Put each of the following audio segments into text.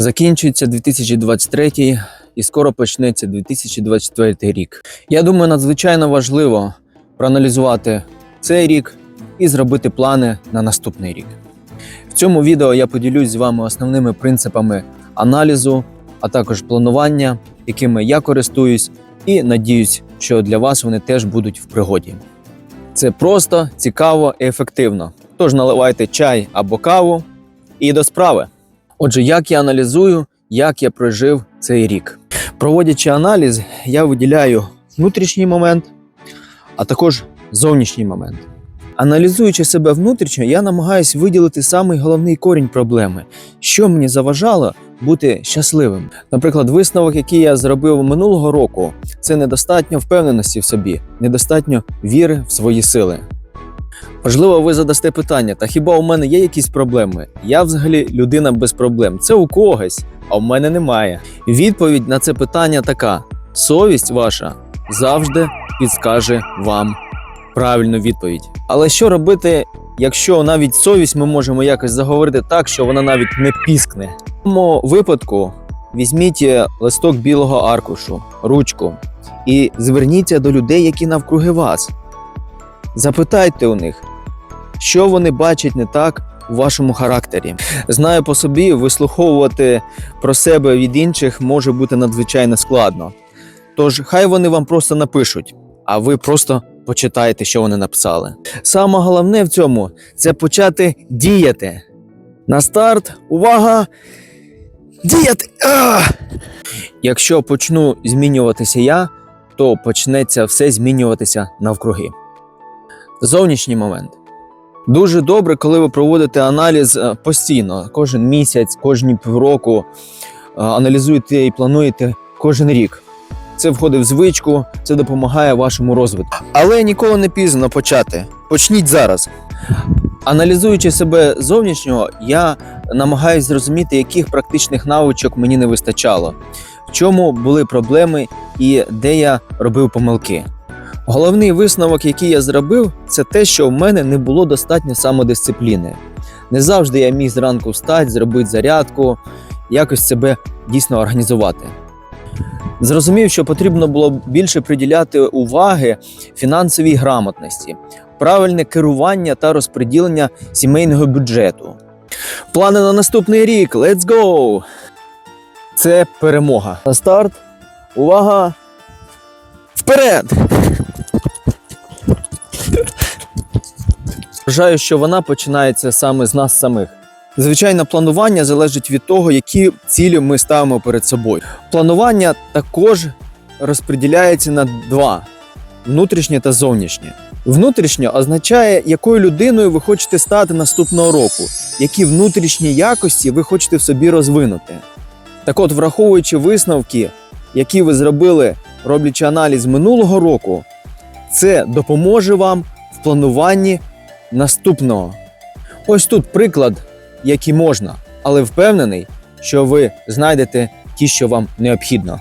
Закінчується 2023 і скоро почнеться 2024 рік. Я думаю, надзвичайно важливо проаналізувати цей рік і зробити плани на наступний рік. В цьому відео я поділюсь з вами основними принципами аналізу, а також планування, якими я користуюсь, і надіюсь, що для вас вони теж будуть в пригоді. Це просто, цікаво і ефективно. Тож наливайте чай або каву і до справи. Отже, як я аналізую, як я прожив цей рік. Проводячи аналіз, я виділяю внутрішній момент, а також зовнішній момент. Аналізуючи себе внутрішньо, я намагаюся виділити самий головний корінь проблеми, що мені заважало бути щасливим. Наприклад, висновок, який я зробив минулого року, це недостатньо впевненості в собі, недостатньо віри в свої сили. Можливо, ви задасте питання: та хіба у мене є якісь проблеми? Я взагалі людина без проблем. Це у когось, а у мене немає. Відповідь на це питання така: совість ваша завжди підскаже вам правильну відповідь. Але що робити, якщо навіть совість ми можемо якось заговорити так, що вона навіть не піскне? В цьому випадку візьміть листок білого аркушу, ручку і зверніться до людей, які навкруги вас. Запитайте у них, що вони бачать не так у вашому характері. Знаю по собі, вислуховувати про себе від інших може бути надзвичайно складно. Тож хай вони вам просто напишуть, а ви просто почитаєте, що вони написали. Саме головне в цьому це почати діяти. На старт, увага! Діяти! А! Якщо почну змінюватися я, то почнеться все змінюватися навкруги. Зовнішній момент. Дуже добре, коли ви проводите аналіз е, постійно, кожен місяць, кожні півроку, е, аналізуєте і плануєте кожен рік. Це входить в звичку, це допомагає вашому розвитку. Але ніколи не пізно почати. Почніть зараз. Аналізуючи себе зовнішнього, я намагаюся зрозуміти, яких практичних навичок мені не вистачало, в чому були проблеми і де я робив помилки. Головний висновок, який я зробив, це те, що в мене не було достатньо самодисципліни. Не завжди я міг зранку встати, зробити зарядку, якось себе дійсно організувати. Зрозумів, що потрібно було більше приділяти уваги фінансовій грамотності, правильне керування та розподілення сімейного бюджету. Плани на наступний рік. Let's go! Це перемога. На старт. Увага! Вперед! Вважаю, що вона починається саме з нас самих. Звичайно, планування залежить від того, які цілі ми ставимо перед собою. Планування також розподіляється на два: внутрішнє та зовнішнє. Внутрішнє означає, якою людиною ви хочете стати наступного року, які внутрішні якості ви хочете в собі розвинути. Так от, враховуючи висновки, які ви зробили, роблячи аналіз минулого року, це допоможе вам в плануванні наступного. Ось тут приклад, який можна, але впевнений, що ви знайдете ті, що вам необхідно.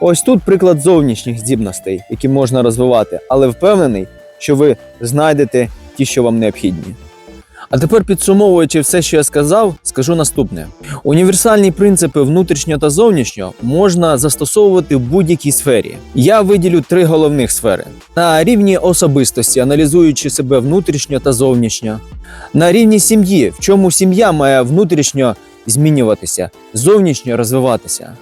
Ось тут приклад зовнішніх здібностей, які можна розвивати, але впевнений, що ви знайдете ті, що вам необхідні. А тепер, підсумовуючи все, що я сказав, скажу наступне: універсальні принципи внутрішнього та зовнішнього можна застосовувати в будь-якій сфері. Я виділю три головних сфери: на рівні особистості, аналізуючи себе внутрішньо та зовнішньо, на рівні сім'ї, в чому сім'я має внутрішньо змінюватися, зовнішньо розвиватися.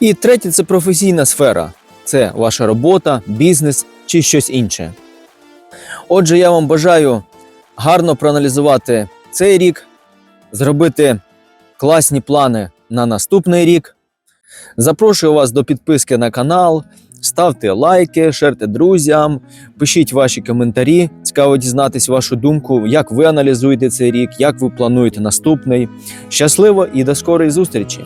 І третє це професійна сфера. Це ваша робота, бізнес чи щось інше. Отже, я вам бажаю гарно проаналізувати цей рік, зробити класні плани на наступний рік. Запрошую вас до підписки на канал, ставте лайки, шерте друзям, пишіть ваші коментарі. Цікаво дізнатись вашу думку, як ви аналізуєте цей рік, як ви плануєте наступний. Щасливо і до скорої зустрічі!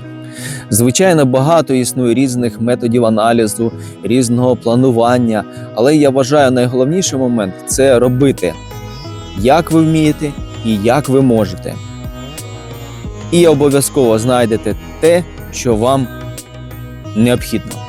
Звичайно, багато існує різних методів аналізу, різного планування, але я вважаю, найголовніший момент це робити, як ви вмієте і як ви можете. І обов'язково знайдете те, що вам необхідно.